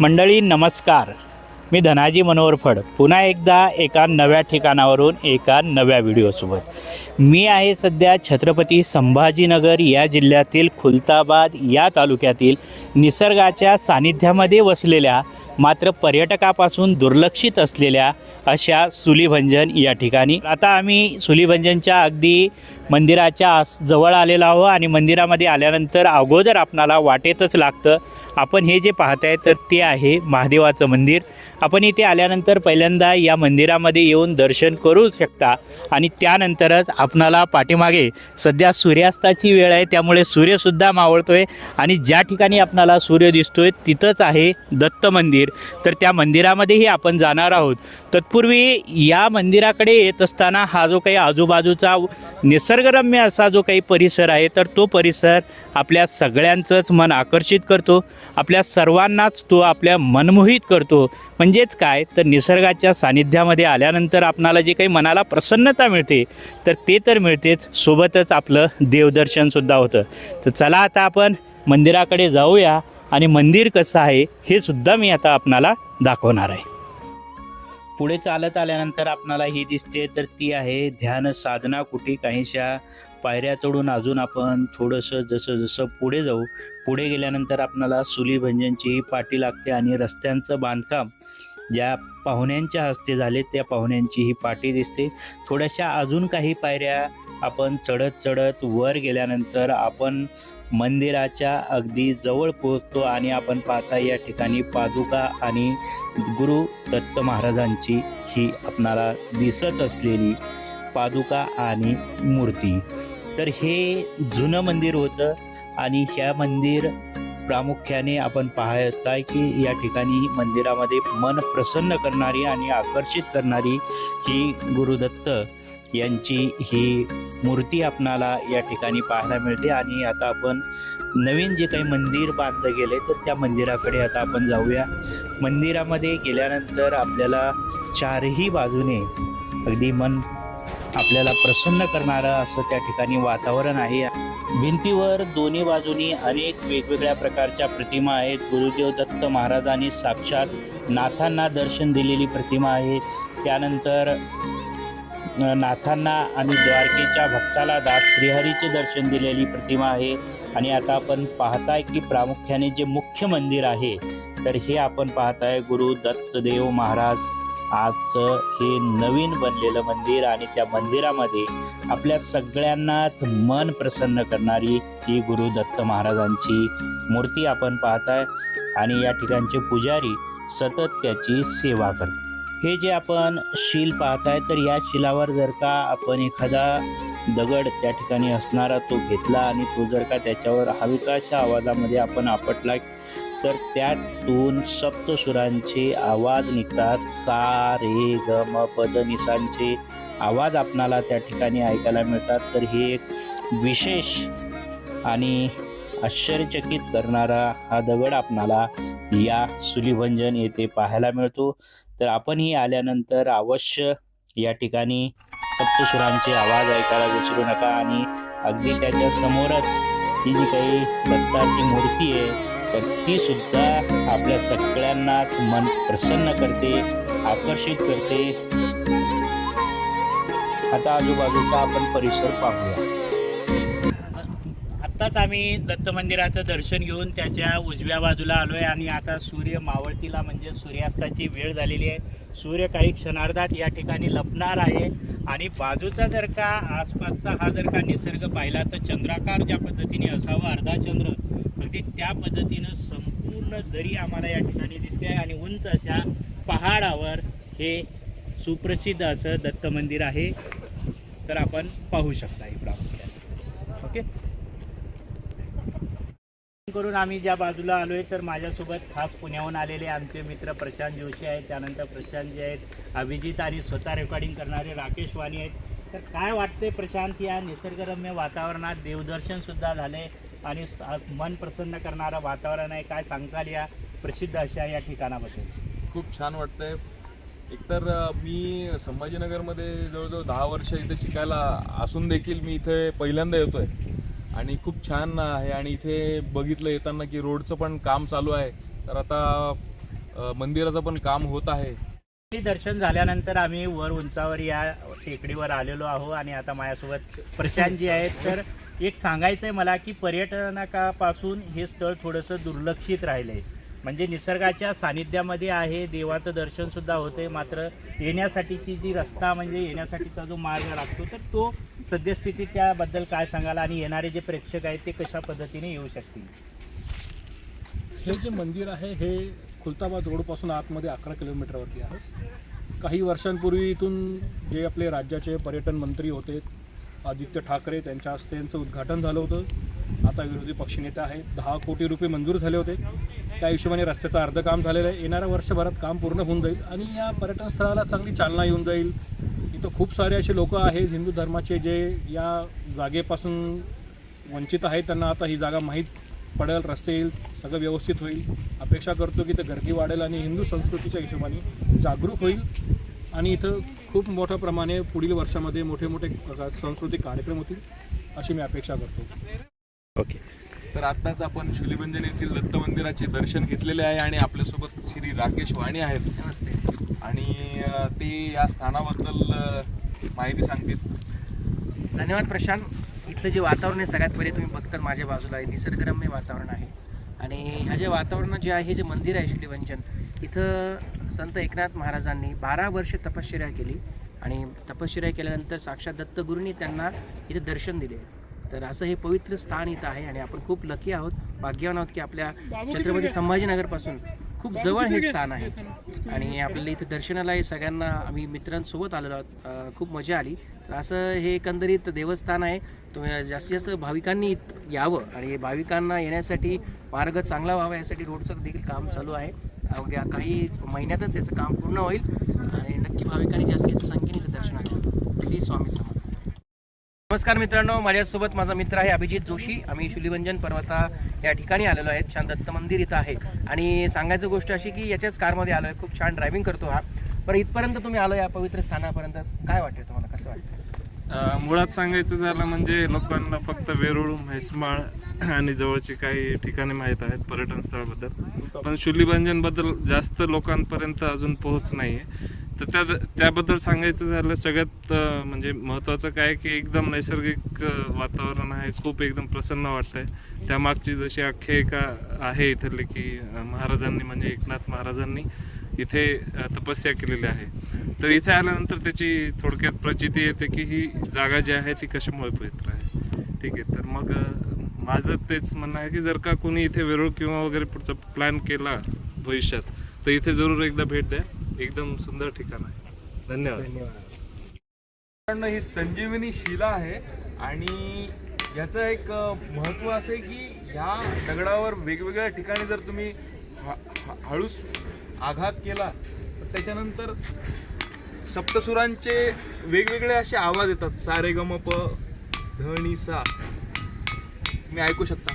मंडळी नमस्कार. मी धनाजी मनोहर फड. पुन्हा एकदा एका नव्या ठिकाणावरून एका नव्या व्हिडिओसोबत. मी आहे सध्या छत्रपती संभाजीनगर या जिल्ह्यातील खुलताबाद या तालुक्यातील निसर्गाच्या सानिध्यामध्ये वसलेल्या मात्र पर्यटकापासून दुर्लक्षित असलेल्या अशा सुलीभंजन या ठिकाणी. आता आम्ही सुलीभंजनच्या अगदी मंदिराच्या आस जवळ आलेलो आहो आणि मंदिरामध्ये आल्यानंतर अगोदर आपणाला वाटेतच लागतं. आपण हे जे पाहत आहे तर ते आहे महादेवाचं मंदिर. आपण इथे आल्यानंतर पहिल्यांदा या मंदिरामध्ये येऊन दर्शन करू शकता आणि त्यानंतरच आपणाला पाठीमागे सध्या सूर्यास्ताची वेळ आहे त्यामुळे सूर्यसुद्धा मावळतोय आणि ज्या ठिकाणी आपणाला सूर्य दिसतोय तिथंच आहे दत्त मंदिर. तर त्या मंदिरामध्येही आपण जाणार आहोत. तत्पूर्वी या मंदिराकडे येत असताना हा जो काही आजूबाजूचा निसर्गरम्य असा जो काही परिसर आहे तर तो परिसर आपल्या सगळ्यांचंच मन आकर्षित करतो. आपल्या सर्वांनाच तो आपल्या मनमोहित करतो. म्हणजेच काय? तर निसर्गाच्या सानिध्यामध्ये आल्यानंतर आपणाला जे काही मनाला प्रसन्नता मिळते तर ते तर मिळतेच. सोबतच आपलं देवदर्शनसुद्धा होतं. तर चला आता आपण मंदिराकडे जाऊया आणि मंदिर कसं आहे हे सुद्धा मी आता आपणाला दाखवणार आहे. पुढे चालत आल्यानंतर आपणाला ही दिसते तर ती आहे ध्यान साधना कुठे काहीशा पायऱ्या चढून अजून आपण थोडंसं जसं जसं पुढे जाऊ पुढे गेल्यानंतर आपणाला सुलीभंजनची ही पाटी लागते आणि रस्त्यांचं बांधकाम ज्या पाहुण्यांच्या हस्ते झाले त्या पाहुण्यांची ही पाटी दिसते. थोड्याशा अजून काही पायऱ्या आपण चढत चढत वर गेल्यानंतर आपण मंदिराच्या अगदी जवळ पोहोचतो आणि आपण पाहता या ठिकाणी पादुका आणि गुरु दत्त महाराजांची ही आपणाला दिसत असलेली पादुका आणि मूर्ती. तर हे जुनं मंदिर होतं आणि ह्या मंदिर प्रामुख्याने आपण पाहताय की या ठिकाणी मंदिरामध्ये मन प्रसन्न करणारी आणि आकर्षित करणारी ही गुरुदत्त यांची ही मूर्ती आपणाला या ठिकाणी पाहायला मिळते. आणि आता आपण नवीन जे काही मंदिर बांधलं गेलं तर त्या मंदिराकडे आता आपण जाऊया. मंदिरामध्ये गेल्यानंतर आपल्याला चारही बाजूने अगदी मन आपल्याला प्रसन्न करणारं असं त्या ठिकाणी वातावरण आहे. भिंतीवर दोन्ही बाजूनी अनेक वेगवेगळ्या प्रकारच्या प्रतिमा आहेत. गुरुदेव दत्त महाराजांनी साक्षात नाथांना दर्शन दिलेली प्रतिमा आहे. त्यानंतर नाथांना आणि द्वारकेच्या भक्ताला दास श्रीहरीचे दर्शन दिलेली प्रतिमा आहे. आणि आता आपण पाहताय की प्रामुख्याने जे मुख्य मंदिर आहे तर हे आपण पाहताय गुरु दत्तदेव महाराज आजचं हे नवीन बनलेलं मंदिर आणि त्या मंदिरामध्ये आपल्या सगळ्यांनाच मन प्रसन्न करणारी ही गुरु दत्त महाराजांची मूर्ती आपण पाहताय. आणि या ठिकाणचे पुजारी सतत त्याची सेवा करतात. हे जे आपण शील पाहताय तर या शिलावर जर का आपण एखादा दगड त्या ठिकाणी असणारा तो घेतला आणि तो जर का त्याच्यावर हलकाशा आवाजामध्ये आपण आपटला तर त्यातून सप्तसुरांचे आवाज निघतात. सा रे ग म पद निसांचे आवाज आपणाला त्या ठिकाणी ऐकायला मिळतात. तर हे एक विशेष आणि आश्चर्यचकित करणारा हा दगड आपणाला या सुलीभंजन येथे पाहायला मिळतो. तर आपणही आल्यानंतर अवश्य या ठिकाणी सप्तसुरांचे आवाज ऐकायला विसरू नका आणि अगदी त्याच्या समोरच ही जी काही दत्ताची मूर्ती आहे तर ती सुद्धा आपल्या सगळ्यांनाच मन प्रसन्न करते आकर्षित करते. आता आजूबाजूचा आपण परिसर पाहूया. आत्ताच आम्ही दत्त मंदिराचं दर्शन घेऊन त्याच्या उजव्या बाजूला आलो आहे आणि आता सूर्य मावळतीला म्हणजे सूर्यास्ताची वेळ झालेली आहे. सूर्य काही क्षणार्धात या ठिकाणी लपणार आहे. आणि बाजूचा जर का आसपासचा हा जर का निसर्ग पाहिला तर चंद्राकार ज्या पद्धतीने असावा अर्धा चंद्र अगदी त्या पद्धतीनं संपूर्ण दरी आम्हाला या ठिकाणी दिसते आहे. आणि उंच अशा पहाडावर हे सुप्रसिद्ध असं दत्त मंदिर आहे. तर आपण पाहू शकता हे प्रामुख्याने. ओके? करून आम्ही ज्या बाजूला आलो आहे तर माझ्यासोबत खास पुण्याहून आलेले आमचे मित्र प्रशांत जोशी आहेत त्यानंतर प्रशांत जे आहेत अभिजित आणि स्वतः रेकॉर्डिंग करणारे राकेश वाणी आहेत. तर काय वाटते प्रशांत या निसर्गरम्य वातावरणात देवदर्शनसुद्धा झाले आणि मन प्रसन्न करणारं वातावरण आहे. काय सांगताल या प्रसिद्ध अशा या ठिकाणाबद्दल? खूप छान वाटतंय. एकतर मी संभाजीनगरमध्ये जवळजवळ दहा वर्ष इथे शिकायला असून देखील मी इथे पहिल्यांदा येतोय. आणि खूप छान आहे. आणि इथे बघितलं येताना की रोडचं पण काम चालू आहे. तर आता मंदिराचं पण काम होत आहे. दर्शन झाल्यानंतर आम्ही वर उंचावर या टेकडीवर आलेलो आहो आणि आता माझ्यासोबत प्रशांतजी आहेत. तर एक सांगायचं आहे मला की पर्यटनापासून हे स्थळ थोडंसं दुर्लक्षित राहिलं आहे म्हणजे निसर्गाच्या सानिध्यामध्ये आहे देवाचं दर्शनसुद्धा होते मात्र येण्यासाठीची जी रस्ता म्हणजे येण्यासाठीचा जो मार्ग लागतो तर तो सद्यस्थितीत त्याबद्दल काय सांगायला आणि येणारे जे प्रेक्षक आहेत ते कशा पद्धतीने येऊ शकतील? हे जे मंदिर आहे हे खुलताबाद रोडपासून आतमध्ये अकरा किलोमीटरवरती आहे. काही वर्षांपूर्वी इथून जे आपले राज्याचे पर्यटन मंत्री होते आदित्य ठाकरे त्यांच्या हस्ते त्यांचं उद्घाटन झालं होतं. आता विरोधी पक्षनेते आहेत. दहा कोटी रुपये मंजूर झाले होते. त्या हिशोबाने रस्त्याचं अर्ध काम झालेलं आहे. येणाऱ्या वर्षभरात काम पूर्ण होऊन जाईल आणि या पर्यटन स्थळाला चांगली चालना येऊन जाईल. इथं खूप सारे असे लोक आहेत. हिंदू धर्माचे जे या जागेपासून वंचित आहेत त्यांना आता ही जागा माहीत पडेल. रस्ते येईल सगळं व्यवस्थित होईल. अपेक्षा करतो की ते गर्दी वाढेल आणि हिंदू संस्कृतीच्या हिशोबाने जागरूक होईल. आणि इथं खूप मोठ्या प्रमाणे पुढील वर्षामध्ये मोठे मोठे सांस्कृतिक कार्यक्रम होतील अशी मी अपेक्षा करतो. ओके. तर आत्ताच आपण शुलीबंजन येथील दत्त मंदिराचे दर्शन घेतलेले आहे आणि आपल्यासोबत श्री राकेश वाणी आहेत. आणि अ, ते या स्थानाबद्दल अ, माहिती सांगतील. धन्यवाद प्रशांत. इथलं जे वातावरण आहे सगळ्यात पहिले तुम्ही बघतात माझ्या बाजूला आहे. निसर्गरम्य वातावरण आहे. आणि ह्या जे वातावरण जे आहे जे मंदिर आहे श्रीवंचन इथं संत एकनाथ महाराजांनी बारा वर्ष तपश्चर्या केली. आणि तपश्चर्या केल्यानंतर साक्षात दत्तगुरूंनी त्यांना इथं दर्शन दिले. तर असं हे पवित्र स्थान इथं आहे आणि आपण खूप लकी आहोत. भाग्यवान आहोत की आपल्या छत्रपती संभाजीनगरपासून खूप जवळ हे स्थान आहे. आणि आपल्याला इथं दर्शनाला हे सगळ्यांना आम्ही मित्रांसोबत आलेलो आहोत. खूप मजा आली. तर असं हे एकंदरीत देवस्थान आहे. तुम्ही जास्तीत जास्त भाविकांनी इथं यावं आणि भाविकांना येण्यासाठी मार्ग चांगला व्हावा यासाठी रोडचं देखील काम चालू आहे. अवघ्या काही महिन्यातच याचं काम पूर्ण होईल. आणि नक्की भाविकांनी जास्तीत जास्त संख्येने इथं दर्शनाला. श्री स्वामी समर्थ. नमस्कार मित्रांनो माझ्यासोबत माझा मित्र आहे अभिजित जोशी. आम्ही शुलीभंजन पर्वता या ठिकाणी आलेलो आहे छान दत्त मंदिर इथं आहे. आणि सांगायचं गोष्ट अशी की याच्याच कारमध्ये आलो आहे खूप छान ड्रायव्हिंग करतो हा. पण इथपर्यंत तुम्ही आलो या पवित्र स्थानापर्यंत काय वाटतं तुम्हाला कसं वाटतं मुळात सांगायचं झालं म्हणजे लोकांना फक्त वेरूळ म्हैसमाळ आणि जवळची काही ठिकाणे माहीत आहेत पर्यटन स्थळाबद्दल पण शुलीभंजनबद्दल जास्त लोकांपर्यंत अजून पोहोच नाही आहे तर त्या त्याबद्दल सांगायचं झालं सगळ्यात म्हणजे महत्त्वाचं काय की एकदम नैसर्गिक वातावरण आहे खूप एकदम प्रसन्न वाटतंय. त्यामागची जशी आख्यायिका आहे इथली की महाराजांनी म्हणजे एकनाथ महाराजांनी इथे तपस्या केलेली आहे. तर इथे आल्यानंतर त्याची थोडक्यात प्रचिती येते की ही जागा जी आहे ती कशामुळे पवित्र आहे. ठीक आहे तर मग माझं तेच म्हणणं आहे की जर का कोणी इथे वेरूळ किंवा वगैरे पुढचा प्लॅन केला भविष्यात तर इथे जरूर एकदा भेट द्या. एकदम सुंदर ठिकाण आहे. धन्यवाद. मित्रांनो, ही संजीवनी शिला आहे आणि याचं एक महत्त्व असं आहे की ह्या दगडावर वेगवेगळ्या ठिकाणी जर तुम्ही हा हळूस आघात केला तर त्याच्यानंतर सप्तसुरांचे वेगवेगळे असे आवाज येतात. सारे गम प सा तुम्ही ऐकू शकता.